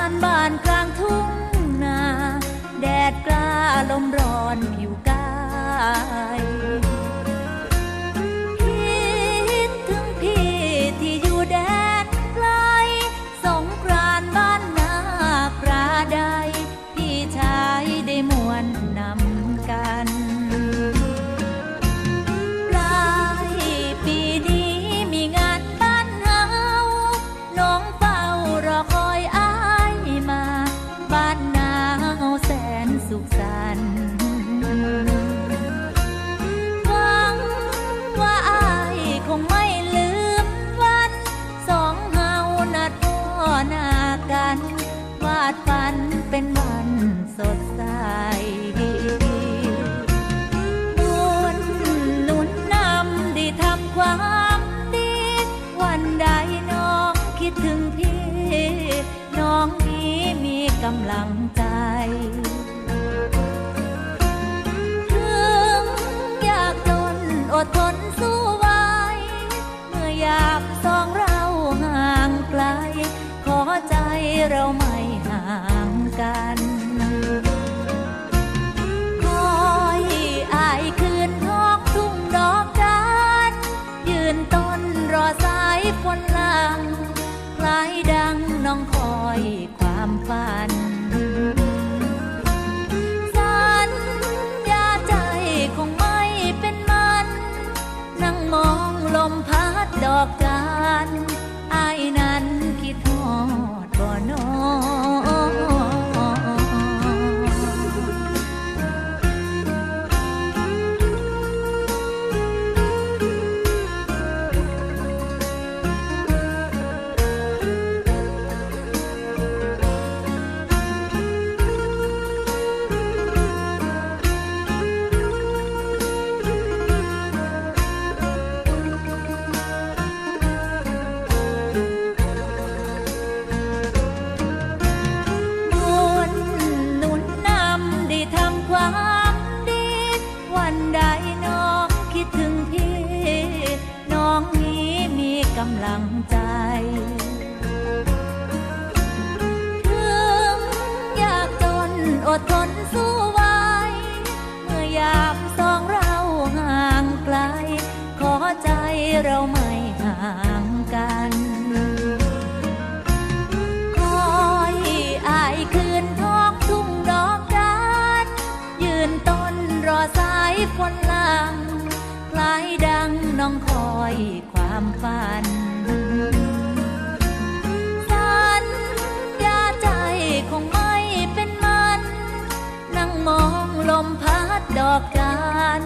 านบ้านกลางทุ่งนา แดดกล้าลมร้อนผิวกาย หน้ากัน วาดฝันเป็นวันสดใสบุญหนุนนำได้ทำความดี วันใดน้องคิดถึงพี่ น้องนี้มีกำลังใจถึงยากจนอดทนสู้ นต้นรอสายฝนลังคล้ายดังน้องคอยความฝัน สัญญาใจคงไม่เป็นมัน นั่งมองลมพัดดอกจานำลังใจถึงยากจนอดทนสู้ไว้ เมื่อยามสองเราห่างไกล ขอใจเราไม่ห่างกันคอยอายคืนทอกุ้งดอกจานยืนต้นรอสายฝนลังคล้ายดังน้องคอยความ ฝัน สัญญาใจคงไม่เป็นมัน นั่งมองลมพัดดอกกาน